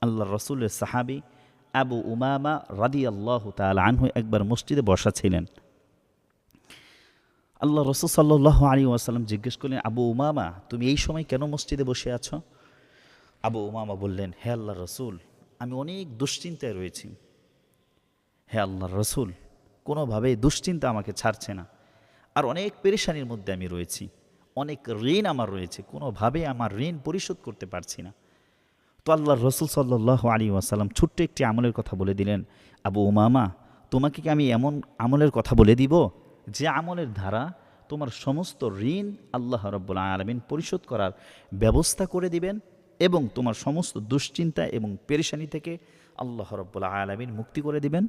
আল্লাহ রসুলের সাহাবি আবু উমামা রাদি আল্লাহ তাল আনহু একবার মসজিদে বসা ছিলেন। আল্লাহ রসুল সাল্লাহ আলী ওয়াসাল্লাম জিজ্ঞেস করলেন, আবু উমামা, তুমি এই সময় কেন মসজিদে বসে আছো? আবু উমামা বললেন, হে আল্লাহ রসুল, আমি অনেক দুশ্চিন্তায় রয়েছি। হে আল্লাহ রসুল কোনোভাবে দুশ্চিন্তা আমাকে ছাড়ছে না। আর অনেক পেরেশানির মধ্যে আমি রয়েছি। অনেক ঋণ আমার রয়েছে। কোনোভাবে আমার ঋণ পরিশোধ করতে পারছি না। তো আল্লাহ রসুল সাল্লাহ আলী ওয়াসাল্লাম ছোট্ট একটি আমলের কথা বলে দিলেন, আবু উমামা, তোমাকে কি আমি এমন আমলের কথা বলে দিব যে আমলের ধারা তোমার সমস্ত ঋণ আল্লাহ রব্বুল আলমিন পরিশোধ করার ব্যবস্থা করে দিবেন এবং তোমার সমস্ত দুশ্চিন্তা এবং পেরেশানি থেকে আল্লাহ রব্বুল আলমিন মুক্তি করে দিবেন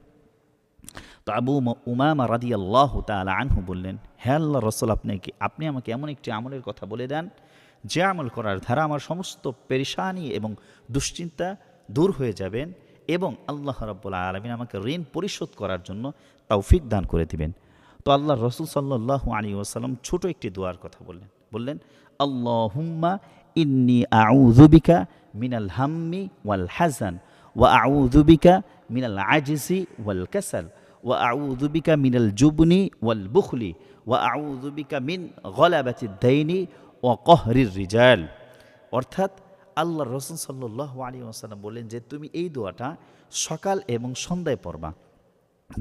তো আবু উমামা রাদি আল্লাহ তালা আনহু বললেন হ্যাঁ আল্লাহ রসল, আপনি কি, আপনি আমাকে এমন একটি আমলের কথা বলে দেন যে আমল করার ধারা আমার সমস্ত পেরেশানি এবং দুশ্চিন্তা দূর হয়ে যাবেন এবং আল্লাহ রব্বুল্লা আলমিন আমাকে ঋণ পরিশোধ করার জন্য তৌফিক দান করে দিবেন। তো আল্লাহ রসুল সাল্লাহ আলী ওসাল্লাম ছোট একটি দোয়ার কথা বললেন। বললেন আল্লাহ হুম্মা ইন্নি আউজুবিকা মিনাল হাম্মি ওয়াল হাজান ওয়া আউজুবিকা মিনাল আজিজি ওয়াল কাসাল ওয়া আউজুবিকা মিনাল জুবনি ওয়াল বুখলি ওয়া আউজুবিকা মিন গলাবাতি দাইনি ও কহরির রিজাল। অর্থাৎ আল্লাহ রসুল সাল্লাহ আলী আসাল্লাম বললেন যে তুমি এই দোয়াটা সকাল এবং সন্ধ্যায় পড়বা।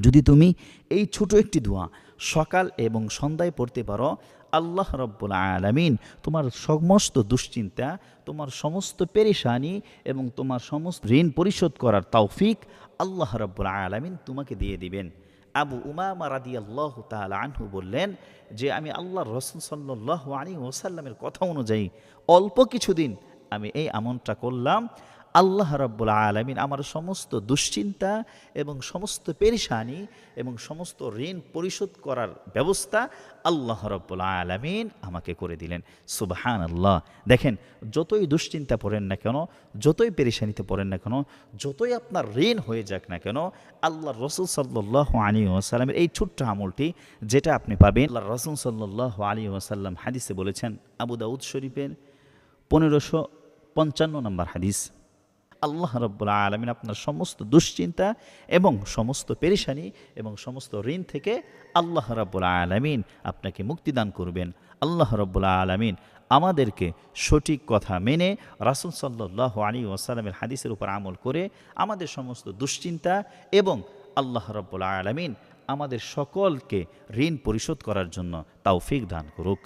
যদি তুমি এই ছোট একটি দোয়া সকাল এবং সন্ধ্যায় পড়তে পারো, আল্লাহ রব্বুল আলমিন তোমার সমস্ত দুশ্চিন্তা, তোমার সমস্ত পেরেশানি এবং তোমার সমস্ত ঋণ পরিশোধ করার তৌফিক আল্লাহ রব্বুল আলমিন তোমাকে দিয়ে দিবেন। আবু উমামা রাদি আল্লাহ তাল আনহু বললেন যে, আমি আল্লাহ রসুল সাল্লাহ আলী ওসাল্লামের কথা অনুযায়ী অল্প কিছুদিন আমি এই আমনটা করলাম। আল্লাহ রব্বুল আলমিন আমার সমস্ত দুশ্চিন্তা এবং সমস্ত পেরেশানি এবং সমস্ত ঋণ পরিশোধ করার ব্যবস্থা আল্লাহ রব্বুল আলমিন আমাকে করে দিলেন। সুবাহান আল্লাহ দেখেন, যতই দুশ্চিন্তা পড়েন না কেন, যতই পেরেশানিতে পড়েন না কেন, যতই আপনার ঋণ হয়ে যাক না কেন আল্লাহ রসুল সাল্লাহ আলী ওসাল্লামের এই ছোট্ট আমলটি যেটা আপনি পাবেন আল্লাহ রসুল সাল্লাহ আলী ওসাল্লাম হাদিসে বলেছেন, আবু দাউদ শরীফের পনেরোশো পঞ্চান্ন নম্বর হাদিস। আল্লাহ রব্বুল আলমিন আপনার সমস্ত দুশ্চিন্তা এবং সমস্ত পেরেশানি এবং সমস্ত ঋণ থেকে আল্লাহ রব্বুল আলমিন আপনাকে মুক্তিদান করবেন। আল্লাহ রব্বুল আলমিন আমাদেরকে সঠিক কথা মেনে রাসুল সাল্লাহ আলী ওসালামের হাদিসের উপর আমল করে আমাদের সমস্ত দুশ্চিন্তা এবং আল্লাহ রব্বুল আলমিন আমাদের সকলকে ঋণ পরিশোধ করার জন্য তাও ফিক দান করুক।